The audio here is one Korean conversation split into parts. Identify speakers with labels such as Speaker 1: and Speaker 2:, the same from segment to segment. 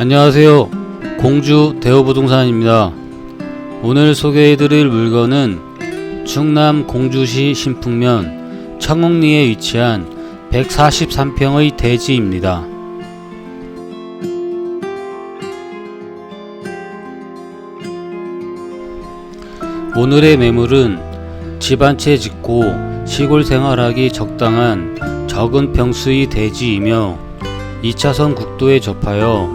Speaker 1: 안녕하세요. 공주 대우부동산입니다. 오늘 소개해드릴 물건은 충남 공주시 신풍면 청옥리에 위치한 143평의 대지입니다. 오늘의 매물은 집 한 채 짓고 시골 생활하기 적당한 적은 평수의 대지이며 2차선 국도에 접하여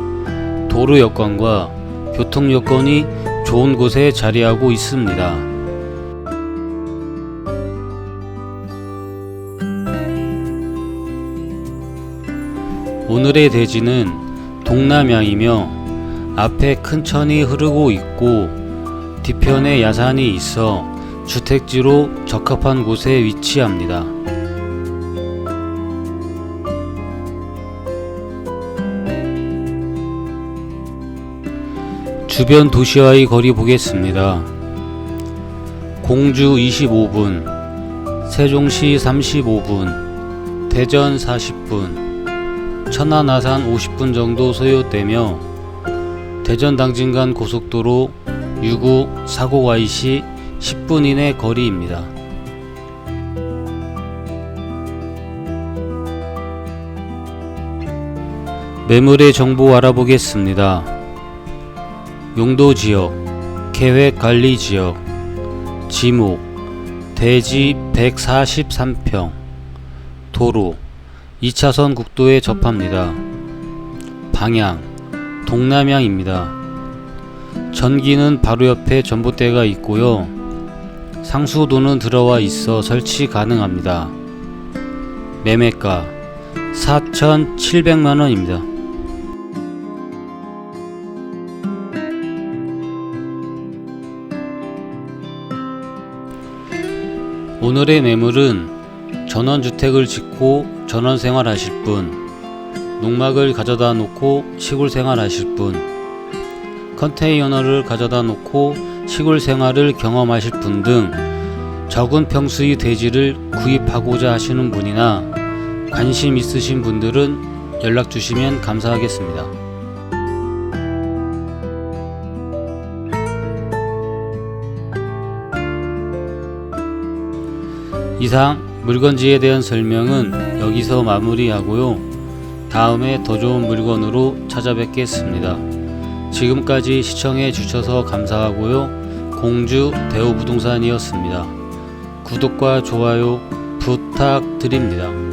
Speaker 1: 도로 여건과 교통 여건이 좋은 곳에 자리하고 있습니다. 오늘의 대지는 동남향이며 앞에 큰 천이 흐르고 있고 뒤편에 야산이 있어 주택지로 적합한 곳에 위치합니다. 주변 도시와의 거리 보겠습니다. 공주 25분, 세종시 35분, 대전 40분, 천안 아산 50분 정도 소요되며 대전 당진간 고속도로 6구 사고 YC 10분 이내 거리입니다. 매물의 정보 알아보겠습니다. 용도 지역, 계획 관리 지역, 지목, 대지 143평, 도로, 2차선 국도에 접합니다. 방향, 동남향입니다. 전기는 바로 옆에 전봇대가 있고요. 상수도는 들어와 있어 설치 가능합니다. 매매가 4,700만 원입니다. 오늘의 매물은 전원주택을 짓고 전원 생활하실 분, 농막을 가져다 놓고 시골 생활하실 분, 컨테이너를 가져다 놓고 시골 생활을 경험하실 분 등 적은 평수의 대지를 구입하고자 하시는 분이나 관심 있으신 분들은 연락 주시면 감사하겠습니다. 이상 물건지에 대한 설명은 여기서 마무리하고요. 다음에 더 좋은 물건으로 찾아뵙겠습니다. 지금까지 시청해 주셔서 감사하고요. 공주 대우부동산이었습니다. 구독과 좋아요 부탁드립니다.